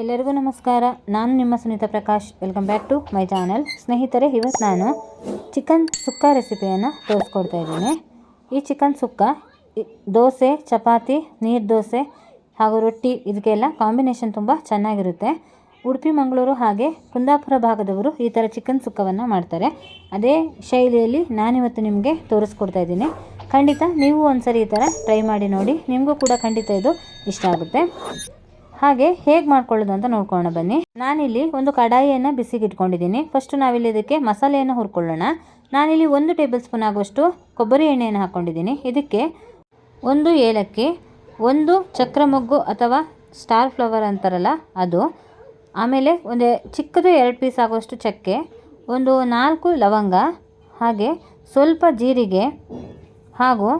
ಎಲ್ಲರಿಗೂ ನಮಸ್ಕಾರ. ನಾನು ನಿಮ್ಮ Sunita Prakash. Welcome back to my channel ಸ್ನೇಹಿತರೆ, ಇವತ್ತು ನಾನು ಚಿಕನ್ ಸುಕ್ಕ ರೆಸಿಪಿಯನ್ನು ತೋರಿಸ್ಕೊಡ್ತಾ ಇದ್ದೀನಿ. ಈ ಚಿಕನ್ ಸುಕ್ಕ ದೋಸೆ, ಚಪಾತಿ, ನೀರು ದೋಸೆ ಹಾಗೂ ರೊಟ್ಟಿ ಇದಕ್ಕೆಲ್ಲ ಕಾಂಬಿನೇಷನ್ ತುಂಬ ಚೆನ್ನಾಗಿರುತ್ತೆ. ಉಡುಪಿ, ಮಂಗಳೂರು ಹಾಗೆ ಕುಂದಾಪುರ ಭಾಗದವರು ಈ ಥರ ಚಿಕನ್ ಸುಕ್ಕವನ್ನು ಮಾಡ್ತಾರೆ. ಅದೇ ಶೈಲಿಯಲ್ಲಿ ನಾನಿವತ್ತು ನಿಮಗೆ ತೋರಿಸ್ಕೊಡ್ತಾ ಇದ್ದೀನಿ. ಖಂಡಿತ ನೀವು ಒಂದ್ಸರಿ ಈ ಥರ ಟ್ರೈ ಮಾಡಿ ನೋಡಿ. ನಿಮಗೂ ಕೂಡ ಖಂಡಿತ ಇದು ಇಷ್ಟ ಆಗುತ್ತೆ. ಹಾಗೆ ಹೇಗೆ ಮಾಡ್ಕೊಳ್ಳೋದು ಅಂತ ನೋಡ್ಕೊಳ್ಳೋಣ ಬನ್ನಿ. ನಾನಿಲ್ಲಿ ಒಂದು ಕಡಾಯಿಯನ್ನು ಬಿಸಿಗೆ ಇಟ್ಕೊಂಡಿದ್ದೀನಿ ಫಸ್ಟ್ ನಾವಿಲ್ಲಿ ಇದಕ್ಕೆ ಮಸಾಲೆಯನ್ನು ಹುರ್ಕೊಳ್ಳೋಣ. ನಾನಿಲ್ಲಿ ಒಂದು ಟೇಬಲ್ ಸ್ಪೂನ್ ಆಗುವಷ್ಟು ಕೊಬ್ಬರಿ ಎಣ್ಣೆಯನ್ನು ಹಾಕ್ಕೊಂಡಿದ್ದೀನಿ ಇದಕ್ಕೆ ಒಂದು ಏಲಕ್ಕಿ, ಒಂದು ಚಕ್ರ ಮೊಗ್ಗು ಅಥವಾ ಸ್ಟಾರ್ ಫ್ಲವರ್ ಅಂತಾರಲ್ಲ ಅದು, ಆಮೇಲೆ ಒಂದು ಚಿಕ್ಕದು ಎರಡು ಪೀಸ್ ಆಗುವಷ್ಟು ಚಕ್ಕೆ, ಒಂದು ನಾಲ್ಕು ಲವಂಗ, ಹಾಗೆ ಸ್ವಲ್ಪ ಜೀರಿಗೆ ಹಾಗೂ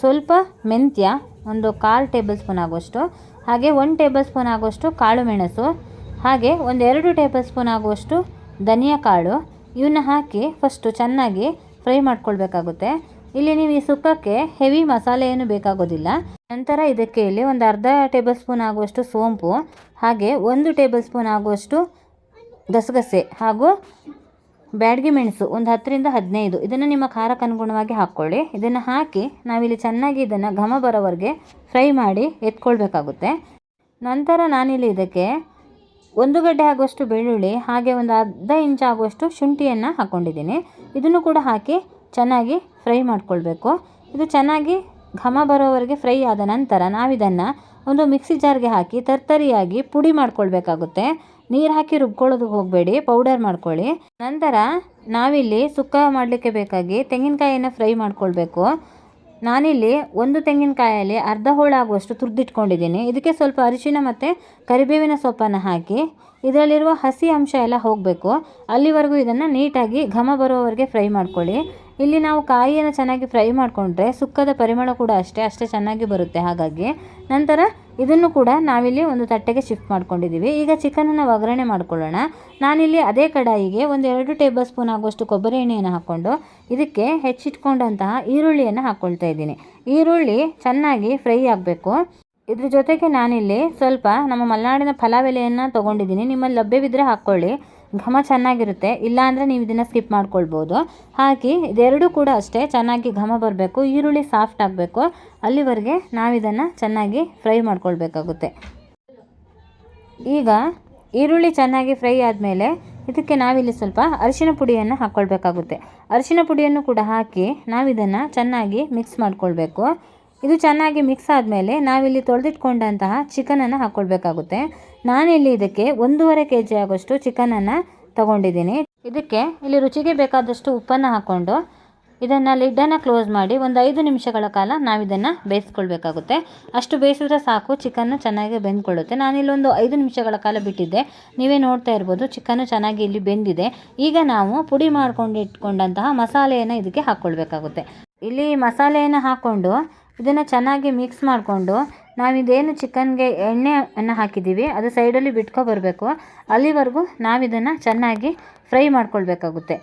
ಸ್ವಲ್ಪ ಮೆಂತ್ಯ, ಒಂದು ಕಾಲು ಟೇಬಲ್ ಸ್ಪೂನ್ ಆಗುವಷ್ಟು, ಹಾಗೆ ಒಂದು ಟೇಬಲ್ ಸ್ಪೂನ್ ಆಗುವಷ್ಟು ಕಾಳು ಮೆಣಸು, ಹಾಗೆ ಒಂದೆರಡು ಟೇಬಲ್ ಸ್ಪೂನ್ ಆಗುವಷ್ಟು ಧನಿಯಾ ಕಾಳು. ಇವನ್ನ ಹಾಕಿ ಫಸ್ಟು ಚೆನ್ನಾಗಿ ಫ್ರೈ ಮಾಡ್ಕೊಳ್ಬೇಕಾಗುತ್ತೆ. ಇಲ್ಲಿ ನೀವು ಈ ಸುಕ್ಕಕ್ಕೆ ಹೆವಿ ಮಸಾಲೆ ಏನು ಬೇಕಾಗೋದಿಲ್ಲ. ನಂತರ ಇದಕ್ಕೆ ಇಲ್ಲಿ ಒಂದು ಅರ್ಧ ಟೇಬಲ್ ಸ್ಪೂನ್ ಆಗುವಷ್ಟು ಸೋಂಪು, ಹಾಗೆ ಒಂದು ಟೇಬಲ್ ಸ್ಪೂನ್ ಆಗುವಷ್ಟು ಗಸಗಸೆ ಹಾಗೂ ಬ್ಯಾಡಗಿ ಮೆಣಸು, ಒಂದು ಹತ್ತರಿಂದ ಹದಿನೈದು. ಇದನ್ನು ನಿಮ್ಮ ಖಾರಕ್ಕೆ ಅನುಗುಣವಾಗಿ ಹಾಕ್ಕೊಳ್ಳಿ ಇದನ್ನು ಹಾಕಿ ನಾವಿಲ್ಲಿ ಚೆನ್ನಾಗಿ ಇದನ್ನು ಘಮ ಬರೋವರೆಗೆ ಫ್ರೈ ಮಾಡಿ ಎತ್ಕೊಳ್ಬೇಕಾಗುತ್ತೆ. ನಂತರ ನಾನಿಲ್ಲಿ ಇದಕ್ಕೆ ಒಂದು ಗಡ್ಡೆ ಆಗುವಷ್ಟು ಬೆಳ್ಳುಳ್ಳಿ, ಹಾಗೆ ಒಂದು ಅರ್ಧ ಇಂಚ್ ಆಗುವಷ್ಟು ಶುಂಠಿಯನ್ನು ಹಾಕ್ಕೊಂಡಿದ್ದೀನಿ ಇದನ್ನು ಕೂಡ ಹಾಕಿ ಚೆನ್ನಾಗಿ ಫ್ರೈ ಮಾಡಿಕೊಳ್ಬೇಕು. ಇದು ಚೆನ್ನಾಗಿ ಘಮ ಬರೋವರೆಗೆ ಫ್ರೈ ಆದ ನಂತರ ನಾವಿದನ್ನು ಒಂದು ಮಿಕ್ಸಿ ಜಾರ್ಗೆ ಹಾಕಿ ತರ್ತರಿಯಾಗಿ ಪುಡಿ ಮಾಡ್ಕೊಳ್ಬೇಕಾಗುತ್ತೆ. ನೀರು ಹಾಕಿ ರುಬ್ಕೊಳ್ಳೋದು ಹೋಗಬೇಡಿ ಪೌಡರ್ ಮಾಡ್ಕೊಳ್ಳಿ. ನಂತರ ನಾವಿಲ್ಲಿ ಸುಕ್ಕ ಮಾಡಲಿಕ್ಕೆ ಬೇಕಾಗಿ ತೆಂಗಿನಕಾಯಿಯನ್ನು ಫ್ರೈ ಮಾಡ್ಕೊಳ್ಬೇಕು. ನಾನಿಲ್ಲಿ ಒಂದು ತೆಂಗಿನಕಾಯಲ್ಲಿ ಅರ್ಧ ಹೋಳಾಗುವಷ್ಟು ತುರಿದಿಟ್ಕೊಂಡಿದ್ದೀನಿ. ಇದಕ್ಕೆ ಸ್ವಲ್ಪ ಅರಿಶಿನ ಮತ್ತು ಕರಿಬೇವಿನ ಸೊಪ್ಪನ್ನು ಹಾಕಿ, ಇದರಲ್ಲಿರುವ ಹಸಿ ಅಂಶ ಎಲ್ಲ ಹೋಗಬೇಕು. ಅಲ್ಲಿವರೆಗೂ ಇದನ್ನು ನೀಟಾಗಿ ಘಮ ಬರೋವರೆಗೆ ಫ್ರೈ ಮಾಡ್ಕೊಳ್ಳಿ. ಇಲ್ಲಿ ನಾವು ಕಾಯಿಯನ್ನು ಚೆನ್ನಾಗಿ ಫ್ರೈ ಮಾಡಿಕೊಂಡ್ರೆ ಸುಕ್ಕದ ಪರಿಮಳ ಕೂಡ ಅಷ್ಟೇ ಅಷ್ಟೇ ಚೆನ್ನಾಗಿ ಬರುತ್ತೆ ಹಾಗಾಗಿ. ನಂತರ ಇದನ್ನು ಕೂಡ ನಾವಿಲ್ಲಿ ಒಂದು ತಟ್ಟೆಗೆ ಶಿಫ್ಟ್ ಮಾಡ್ಕೊಂಡಿದ್ದೀವಿ. ಈಗ ಚಿಕನನ್ನು ಒಗ್ಗರಣೆ ಮಾಡ್ಕೊಳ್ಳೋಣ. ನಾನಿಲ್ಲಿ ಅದೇ ಕಡಾಯಿಗೆ ಒಂದು ಎರಡು ಟೇಬಲ್ ಸ್ಪೂನ್ ಆಗುವಷ್ಟು ಕೊಬ್ಬರಿ ಎಣ್ಣೆಯನ್ನು ಹಾಕ್ಕೊಂಡು ಇದಕ್ಕೆ ಹೆಚ್ಚಿಟ್ಕೊಂಡಂತಹ ಈರುಳ್ಳಿಯನ್ನು ಹಾಕ್ಕೊಳ್ತಾ ಇದ್ದೀನಿ. ಈರುಳ್ಳಿ ಚೆನ್ನಾಗಿ ಫ್ರೈ ಆಗಬೇಕು. ಇದ್ರ ಜೊತೆಗೆ ನಾನಿಲ್ಲಿ ಸ್ವಲ್ಪ ನಮ್ಮ ಮಲೆನಾಡಿನ ಫಲಾವೆಲೆಯನ್ನು ತೊಗೊಂಡಿದ್ದೀನಿ. ನಿಮ್ಮಲ್ಲಿ ಲಭ್ಯವಿದ್ದರೆ ಹಾಕ್ಕೊಳ್ಳಿ. ಘಮ ಚೆನ್ನಾಗಿರುತ್ತೆ, ಇಲ್ಲಾಂದರೆ ನೀವು ಇದನ್ನು ಸ್ಕಿಪ್ ಮಾಡ್ಕೊಳ್ಬೋದು. ಹಾಕಿ ಇದೆರಡೂ ಕೂಡ ಅಷ್ಟೇ, ಚೆನ್ನಾಗಿ ಘಮ ಬರಬೇಕು, ಈರುಳ್ಳಿ ಸಾಫ್ಟ್ ಆಗಬೇಕು, ಅಲ್ಲಿವರೆಗೆ ನಾವಿದನ್ನು ಚೆನ್ನಾಗಿ ಫ್ರೈ ಮಾಡ್ಕೊಳ್ಬೇಕಾಗುತ್ತೆ. ಈಗ ಈರುಳ್ಳಿ ಚೆನ್ನಾಗಿ ಫ್ರೈ ಆದಮೇಲೆ ಇದಕ್ಕೆ ನಾವಿಲ್ಲಿ ಸ್ವಲ್ಪ ಅರಿಶಿನ ಪುಡಿಯನ್ನು ಹಾಕ್ಕೊಳ್ಬೇಕಾಗುತ್ತೆ ಅರಿಶಿನ ಪುಡಿಯನ್ನು ಕೂಡ ಹಾಕಿ ನಾವಿದನ್ನು ಚೆನ್ನಾಗಿ ಮಿಕ್ಸ್ ಮಾಡ್ಕೊಳ್ಬೇಕು. ಇದು ಚೆನ್ನಾಗಿ ಮಿಕ್ಸ್ ಆದಮೇಲೆ ನಾವಿಲ್ಲಿ ತೊಳೆದಿಟ್ಕೊಂಡಂತಹ ಚಿಕನನ್ನು ಹಾಕ್ಕೊಳ್ಬೇಕಾಗುತ್ತೆ. ನಾನಿಲ್ಲಿ ಇದಕ್ಕೆ ಒಂದೂವರೆ ಕೆ ಜಿ ಆಗೋಷ್ಟು ಚಿಕನನ್ನು ತಗೊಂಡಿದ್ದೀನಿ. ಇದಕ್ಕೆ ಇಲ್ಲಿ ರುಚಿಗೆ ಬೇಕಾದಷ್ಟು ಉಪ್ಪನ್ನು ಹಾಕ್ಕೊಂಡು ಇದನ್ನು ಲಿಡ್ಡನ್ನು ಕ್ಲೋಸ್ ಮಾಡಿ ಒಂದು ಐದು ನಿಮಿಷಗಳ ಕಾಲ ನಾವಿದನ್ನು ಬೇಯಿಸ್ಕೊಳ್ಬೇಕಾಗುತ್ತೆ. ಅಷ್ಟು ಬೇಯಿಸಿದ್ರೆ ಸಾಕು, ಚಿಕನ್ನು ಚೆನ್ನಾಗಿ ಬೆಂದ್ಕೊಳ್ಳುತ್ತೆ. ನಾನಿಲ್ಲೊಂದು ಐದು ನಿಮಿಷಗಳ ಕಾಲ ಬಿಟ್ಟಿದ್ದೆ. ನೀವೇ ನೋಡ್ತಾ ಇರ್ಬೋದು, ಚಿಕನ್ನು ಚೆನ್ನಾಗಿ ಇಲ್ಲಿ ಬೆಂದಿದೆ. ಈಗ ನಾವು ಪುಡಿ ಮಾಡ್ಕೊಂಡು ಇಟ್ಕೊಂಡಂತಹ ಮಸಾಲೆಯನ್ನು ಇದಕ್ಕೆ ಹಾಕ್ಕೊಳ್ಬೇಕಾಗುತ್ತೆ. ಇಲ್ಲಿ ಮಸಾಲೆಯನ್ನು ಹಾಕ್ಕೊಂಡು ಇದನ್ನು ಚೆನ್ನಾಗಿ ಮಿಕ್ಸ್ ಮಾಡಿಕೊಂಡು ನಾವಿದೇನು ಚಿಕನ್ಗೆ ಎಣ್ಣೆಯನ್ನು ಹಾಕಿದ್ದೀವಿ, ಅದು ಸೈಡಲ್ಲಿ ಬಿಟ್ಕೊ ಬರಬೇಕು. ಅಲ್ಲಿವರೆಗೂ ನಾವಿದನ್ನು ಚೆನ್ನಾಗಿ ಫ್ರೈ ಮಾಡ್ಕೊಳ್ಬೇಕಾಗುತ್ತೆ.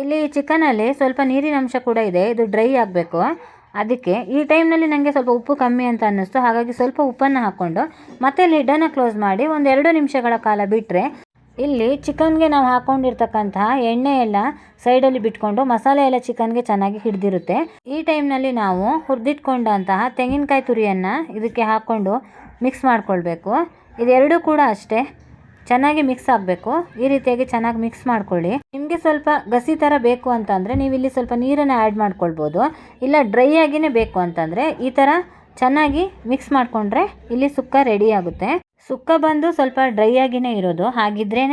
ಇಲ್ಲಿ ಚಿಕನಲ್ಲಿ ಸ್ವಲ್ಪ ನೀರಿನ ಅಂಶ ಕೂಡ ಇದೆ, ಇದು ಡ್ರೈ ಆಗಬೇಕು. ಅದಕ್ಕೆ ಈ ಟೈಮ್ನಲ್ಲಿ ನನಗೆ ಸ್ವಲ್ಪ ಉಪ್ಪು ಕಮ್ಮಿ ಅಂತ ಅನ್ನಿಸ್ತು, ಹಾಗಾಗಿ ಸ್ವಲ್ಪ ಉಪ್ಪನ್ನು ಹಾಕ್ಕೊಂಡು ಮತ್ತೆ ಲಿಡ್ಡನ್ನು ಕ್ಲೋಸ್ ಮಾಡಿ ಒಂದು ಎರಡು ನಿಮಿಷಗಳ ಕಾಲ ಬಿಟ್ಟರೆ ಇಲ್ಲಿ ಚಿಕನ್ಗೆ ನಾವು ಹಾಕ್ಕೊಂಡಿರ್ತಕ್ಕಂತಹ ಎಣ್ಣೆ ಎಲ್ಲ ಸೈಡಲ್ಲಿ ಬಿಟ್ಕೊಂಡು ಮಸಾಲೆ ಎಲ್ಲ ಚಿಕನ್ಗೆ ಚೆನ್ನಾಗಿ ಹಿಡಿದಿರುತ್ತೆ. ಈ ಟೈಮ್ನಲ್ಲಿ ನಾವು ಹುರಿದಿಟ್ಕೊಂಡಂತಹ ತೆಂಗಿನಕಾಯಿ ತುರಿಯನ್ನು ಇದಕ್ಕೆ ಹಾಕ್ಕೊಂಡು ಮಿಕ್ಸ್ ಮಾಡ್ಕೊಳ್ಬೇಕು. ಇದೆರಡೂ ಕೂಡ ಅಷ್ಟೇ ಚೆನ್ನಾಗಿ ಮಿಕ್ಸ್ ಆಗಬೇಕು. ಈ ರೀತಿಯಾಗಿ ಚೆನ್ನಾಗಿ ಮಿಕ್ಸ್ ಮಾಡ್ಕೊಳ್ಳಿ. ನಿಮಗೆ ಸ್ವಲ್ಪ ಗಸಿ ಥರ ಬೇಕು ಅಂತಂದರೆ ನೀವು ಇಲ್ಲಿ ಸ್ವಲ್ಪ ನೀರನ್ನು ಆ್ಯಡ್ ಮಾಡ್ಕೊಳ್ಬೋದು. ಇಲ್ಲ ಡ್ರೈ ಆಗಿಯೇ ಬೇಕು ಅಂತಂದರೆ ಈ ಥರ ಚೆನ್ನಾಗಿ ಮಿಕ್ಸ್ ಮಾಡಿಕೊಂಡ್ರೆ ಇಲ್ಲಿ ಸುಕ್ಕ ರೆಡಿ ಆಗುತ್ತೆ. ಸುಕ್ಕ ಬಂದು ಸ್ವಲ್ಪ ಡ್ರೈ ಆಗಿನೇ ಇರೋದು. ಹಾಗಿದ್ರೇ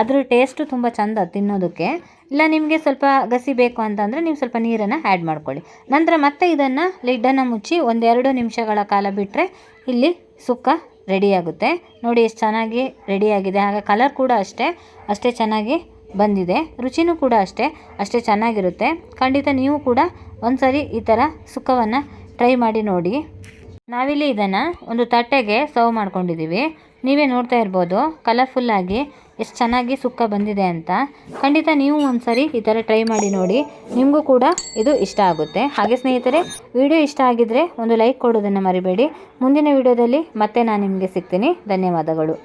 ಅದ್ರ ಟೇಸ್ಟು ತುಂಬ ಚೆಂದ ತಿನ್ನೋದಕ್ಕೆ. ಇಲ್ಲ, ನಿಮಗೆ ಸ್ವಲ್ಪ ಗಸಿ ಬೇಕು ಅಂತಂದರೆ ನೀವು ಸ್ವಲ್ಪ ನೀರನ್ನು ಆ್ಯಡ್ ಮಾಡ್ಕೊಳ್ಳಿ. ನಂತರ ಮತ್ತೆ ಇದನ್ನು ಲಿಡ್ಡನ್ನು ಮುಚ್ಚಿ ಒಂದೆರಡು ನಿಮಿಷಗಳ ಕಾಲ ಬಿಟ್ಟರೆ ಇಲ್ಲಿ ಸುಕ್ಕ ರೆಡಿಯಾಗುತ್ತೆ ನೋಡಿ, ಎಷ್ಟು ಚೆನ್ನಾಗಿ ರೆಡಿಯಾಗಿದೆ ಹಾಗೆ ಕಲರ್ ಕೂಡ ಅಷ್ಟೇ ಅಷ್ಟೇ ಚೆನ್ನಾಗಿ ಬಂದಿದೆ. ರುಚಿನೂ ಕೂಡ ಅಷ್ಟೇ ಅಷ್ಟೇ ಚೆನ್ನಾಗಿರುತ್ತೆ. ಖಂಡಿತ ನೀವು ಕೂಡ ಒಂದ್ಸರಿ ಈ ಥರ ಸುಕ್ಕವನ್ನು ಟ್ರೈ ಮಾಡಿ ನೋಡಿ. ನಾವಿಲ್ಲಿ ಇದನ್ನು ಒಂದು ತಟ್ಟೆಗೆ ಸರ್ವ್ ಮಾಡ್ಕೊಂಡಿದ್ದೀವಿ. ನೀವೇ ನೋಡ್ತಾ ಇರ್ಬೋದು ಕಲರ್ಫುಲ್ಲಾಗಿ ಎಷ್ಟು ಚೆನ್ನಾಗಿ ಸುಕ್ಕ ಬಂದಿದೆ ಅಂತ. ಖಂಡಿತ ನೀವು ಒಂದ್ಸರಿ ಈ ಥರ ಟ್ರೈ ಮಾಡಿ ನೋಡಿ, ನಿಮಗೂ ಕೂಡ ಇದು ಇಷ್ಟ ಆಗುತ್ತೆ. ಹಾಗೆ ಸ್ನೇಹಿತರೆ ವಿಡಿಯೋ ಇಷ್ಟ ಆಗಿದ್ದರೆ ಒಂದು ಲೈಕ್ ಕೊಡೋದನ್ನು ಮರಿಬೇಡಿ. ಮುಂದಿನ ವಿಡಿಯೋದಲ್ಲಿ ಮತ್ತೆ ನಾನು ನಿಮಗೆ ಸಿಗ್ತೀನಿ. ಧನ್ಯವಾದಗಳು.